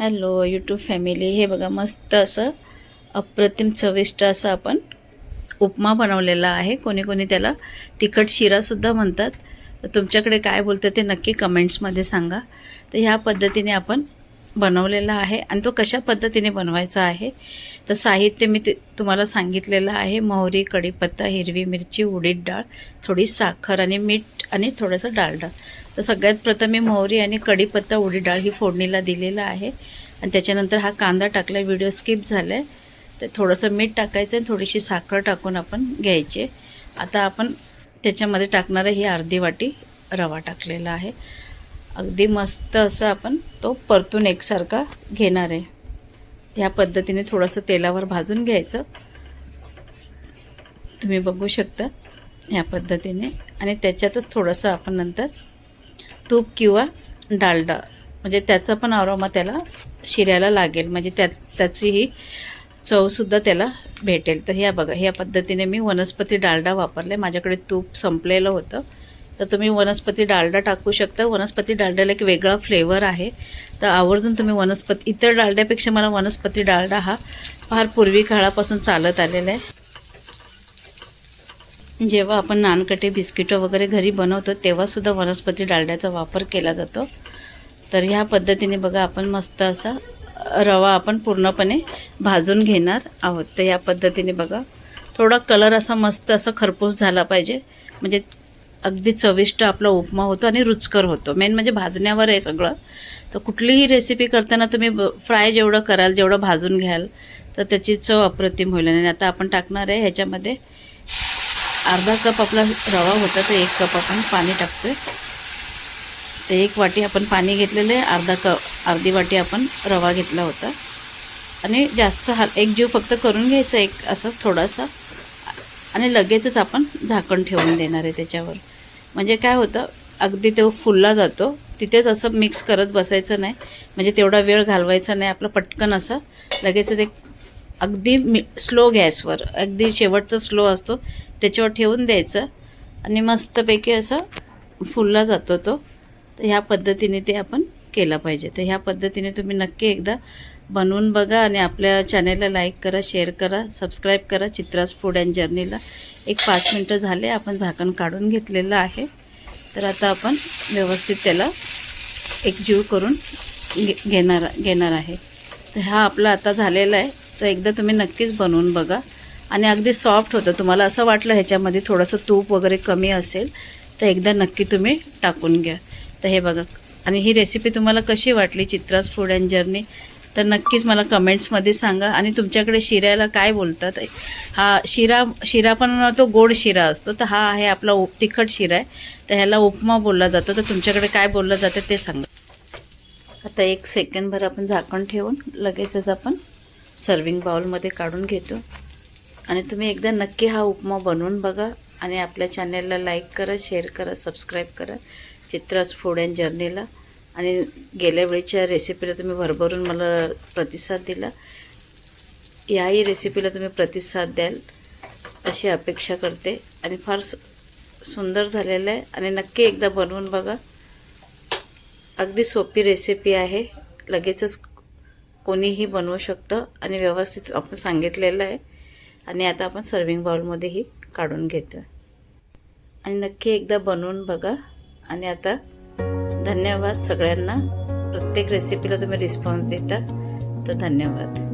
Hello YouTube family हे बघा मस्त असं अप्रतिम चविष्ट असं आपण उपमा बनवलेला आहे. कोणी कोणी त्याला तिखट शिरासुद्धा म्हणतात. तर तुमच्याकडे काय बोलतं ते नक्की कमेंट्समध्ये सांगा. तर ह्या पद्धतीने आपण बनवलेला आहे आणि तो कशा पद्धतीने बनवायचा आहे. तर साहित्य मी ते तुम्हाला सांगितलेलं आहे. मोहरी कढीपत्ता हिरवी मिरची उडीद डाळ थोडी साखर आणि मीठ आणि थोडंसं डालडा तर सगळ्यात प्रथम मी मोहरी आणि कढीपत्ता उडीद डाळ ही फोडणीला दिलेला आहे. आणि त्याच्यानंतर हा कांदा टाकला व्हिडिओ स्किप झाला आहे तर थोडंसं मीठ टाकायचं आणि थोडीशी साखर टाकून आपण घ्यायची. आता आपण त्याच्यामध्ये टाकणारं ही अर्धी वाटी रवा टाकलेला आहे. अगदी मस्त असं आपण तो परतून एकसारखा घेणार आहे. ह्या पद्धतीने थोडंसं तेलावर भाजून घ्यायचं. तुम्ही बघू शकता ह्या पद्धतीने. आणि त्याच्यातच थोडंसं आपण नंतर तूप किंवा डालडा म्हणजे त्याचा पण अरोमा त्याला शिऱ्याला लागेल. म्हणजे त्या त्याचीही चवसुद्धा त्याला भेटेल. तर ह्या बघा ह्या पद्धतीने मी वनस्पती डालडा वापरले. माझ्याकडे तूप संपलेलं होतं. तर तुम्ही वनस्पती डालडा टाकू शकता. वनस्पती डालड्याला एक वेगळा फ्लेवर आहे. तर आवर्जून तुम्ही वनस्पती इतर डालड्यापेक्षा मला वनस्पती डालडा हा फार पूर्वी काळापासून चालत आलेला आहे. जेव्हा आपण नानकटे बिस्किटं वगैरे घरी बनवतो तेव्हासुद्धा वनस्पती डालड्याचा वापर केला जातो. तर ह्या पद्धतीने बघा आपण मस्त असा रवा आपण पूर्णपणे भाजून घेणार आहोत. तर या पद्धतीने बघा थोडा कलर असा मस्त असा खरपूस झाला पाहिजे. म्हणजे अगदी चविष्ट आपला उपमा होतो आणि रुचकर होतो. मेन म्हणजे भाजण्यावर आहे सगळं. तर कुठलीही रेसिपी करताना तुम्ही फ्राय जेवढं कराल जेवढं भाजून घ्याल तर त्याची चव अप्रतिम होईल. आणि आता आपण टाकणार आहे ह्याच्यामध्ये अर्धा कप आपला रवा होता तर एक कप आपण पाणी टाकतो आहे तर एक वाटी आपण पाणी घेतलेलं आहे. अर्धा कप अर्धी वाटी आपण रवा घेतला होता. आणि जास्त हा एक जीव फक्त करून घ्यायचा एक असं थोडासा. आणि लगेचच आपण झाकण ठेवून देणार आहे त्याच्यावर. म्हणजे काय होतं अगदी तो फुलला जातो. तिथेच असं मिक्स करत बसायचं नाही. म्हणजे तेवढा वेळ घालवायचा नाही आपलं पटकन असं. लगेच ते अगदी मी स्लो गॅसवर अगदी शेवटचा स्लो असतो. त्याच्यावर ठेवून द्यायचं. आणि मस्तपैकी असं फुलला जातो तो. तर ह्या पद्धतीने ते आपण केला पाहिजे. तर ह्या पद्धतीने तुम्ही नक्की एकदा बनवून बघा आणि आपल्या चॅनेलला लाईक करा शेअर करा सबस्क्राईब करा चित्रास फूड अँड जर्नीला एक पाच मिनटं झाले आपण झाकण काढून घेतलेलं आहे. तर आता आपण व्यवस्थित त्याला एक जीव करून घे घेणार घेणार आहे. तर हा आपला आता झालेला आहे. तर एकदा तुम्ही नक्कीच बनवून बघा. आणि अगदी सॉफ्ट होतं. तुम्हाला असं वाटलं ह्याच्यामध्ये थोडंसं तूप वगैरे कमी असेल तर एकदा नक्की तुम्ही टाकून घ्या. तर हे बघा आणि ही रेसिपी तुम्हाला कशी वाटली चित्रास फूड अँड जर्नी तर नक्कीच मला कमेंट्समध्ये सांगा. आणि तुमच्याकडे शिऱ्याला काय बोलतात? हा शिरा शिरा पण तो गोड शिरा असतो. तर हा आहे आपला उप तिखट शिरा आहे. तर ह्याला उपमा बोलला जातो. तर तुमच्याकडे काय बोललं जातं ते सांगा. आता एक सेकंडभर आपण झाकण ठेवून लगेचच आपण सर्विंग बाउलमध्ये काढून घेतो. आणि तुम्ही एकदा नक्की हा उपमा बनवून बघा. आणि आपल्या चॅनलला लाईक करा शेअर करा सबस्क्राईब करा. चित्रास फूड अँड जर्नीला आणि गेल्या वेळीच्या रेसिपीला तुम्ही भरभरून मला प्रतिसाद दिला. याही रेसिपीला तुम्ही प्रतिसाद द्याल अशी अपेक्षा करते. आणि फार सु सुंदर झालेलं आहे. आणि नक्की एकदा बनवून बघा. अगदी सोपी रेसिपी आहे. लगेचच कोणीही बनवू शकतं. आणि व्यवस्थित आपण सांगितलेलं आहे. आणि आता आपण सर्विंग बाउलमध्येही काढून घेतो आणि नक्की एकदा बनवून बघा. आणि आता धन्यवाद सगळ्यांना. प्रत्येक रेसिपीला तुम्ही रिस्पॉन्स देता तर धन्यवाद.